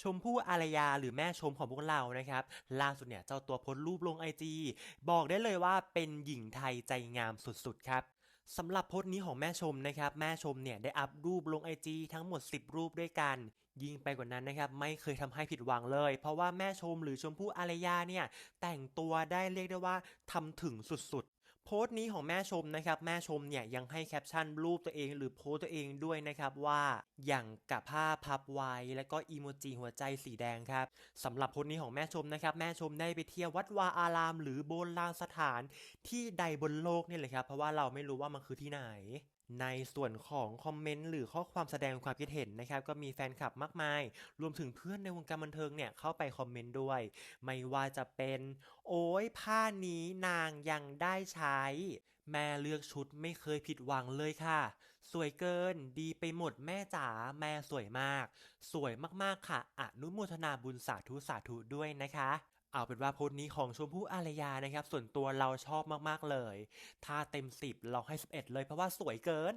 ชมพู่อารยาหรือแม่ชมของพวกเรานะครับ ล่าสุดเนี่ยเจ้าตัวโพสต์รูปลงไอจีบอกได้เลยว่าเป็นหญิงไทยใจงามสุดๆครับสำหรับโพสต์นี้ของแม่ชมนะครับ แม่ชมเนี่ยได้อัพรูปลงไอจีทั้งหมด 10 รูปด้วยกัน ยิ่งไปกว่านั้นนะครับ ไม่เคยทำให้ผิดหวังเลย เพราะว่าแม่ชมหรือชมพู่อารยาเนี่ย แต่งตัวได้เรียกได้ว่าทำถึงสุดๆ โพสต์นี้ของแม่ชมนะครับแม่ชมเนี่ยยังให้แคปชั่นรูปตัวเองหรือโพสต์ตัวเองด้วยนะครับว่าอย่างกับผ้าพับไว้แล้วก็อีโมจิหัวใจสีแดงครับสำหรับโพสต์นี้ของแม่ชมนะครับแม่ชมได้ไปเที่ยววัดวาอาราม หรือโบราณสถานที่ใดบนโลกนี่เลยครับ เพราะว่าเราไม่รู้ว่ามันคือที่ไหนในส่วนของคอมเมนต์หรือข้อความแสดงความคิดเห็นนะครับก็มีแฟนคลับมากมาย รวมถึงเพื่อนในวงการบันเทิงเนี่ยเข้าไปคอมเมนต์ด้วย ไม่ว่าจะเป็น โอ้ยผ้านี้นางยังได้ใช้แม่เลือกชุดไม่เคยผิดหวังเลยค่ะ สวยเกิน ดีไปหมดแม่จ๋า แม่สวยมาก สวยมากๆค่ะ อนุโมทนาบุญสาธุสาธุด้วยนะคะเอาเป็นว่าโพสต์นี้ของชมพู่อารยานะครับ ส่วนตัวเราชอบมากๆเลย ถ้าเต็ม 10 เราให้ 11 เลยเพราะว่าสวยเกิน